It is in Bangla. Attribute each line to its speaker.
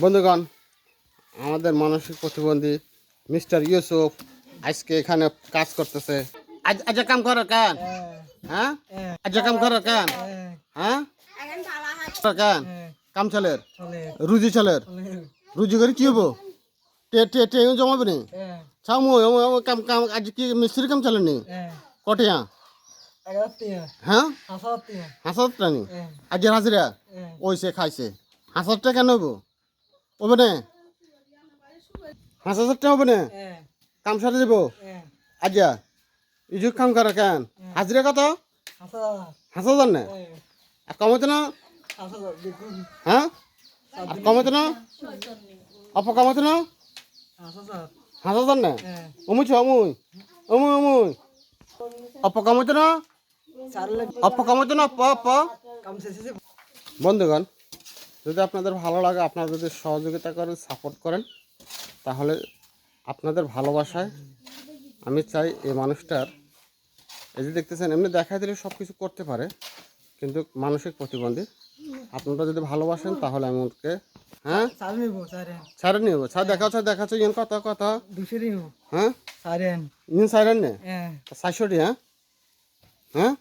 Speaker 1: বন্ধুগণ আমাদের মানসিক প্রতিবন্ধী মিস্টার ইউসুফ আজকে এখানে কাজ করতেছে। আজ আজ কাম করো কেন? হ্যাঁ? আজ কাম করো কেন? হ্যাঁ? কেন? কাম চালের? রুজি চালের? রুজি করে কি হব? টে টে টে জমাবে নি? ছামু কাম কাম আজ কি মিস্ত্রি কাম চালেন নি? কটিয়া? হ্যাঁ? হাসাতটা নি? আজ হাজিরা? ওইসে খাইছে। হাসাতটা কেন হব? হবে না? হাঁস হাজারটা হবে না? কাম সারে দেবো? আজ্জা ইজুক কাম করা কেন? হাজিরা কত? হাঁস হাজার। না? আর কমাইতে না? হ্যাঁ? আর কমাইতে না? অপ কমাইতে না? হাঁস হাজার। না? অমুই ছ অমুই। অমুই অমুই। অপ কমাইতে না? অপ কমাইতে না? অপ অপ বন্ধুগণ যদি আপনাদের ভালো লাগে আপনারা যদি সহযোগিতা করেন সাপোর্ট করেন তাহলে আপনাদের ভালোবাসায় আমি চাই এই মানুষটার এই যে দেখতেছেন এমনি দেখা দিলে সব কিছু করতে পারে কিন্তু মানসিক প্রতিবন্ধী। আপনারা যদি ভালোবাসেন তাহলে আমি ওকে হ্যাঁ? ছাড়ে নিব ছাড়। দেখাও ছাড় দেখাচ্ছ ইন কত কত হ্যাঁ? ইন সাইরেন নে? চারশোটি হ্যাঁ? হ্যাঁ।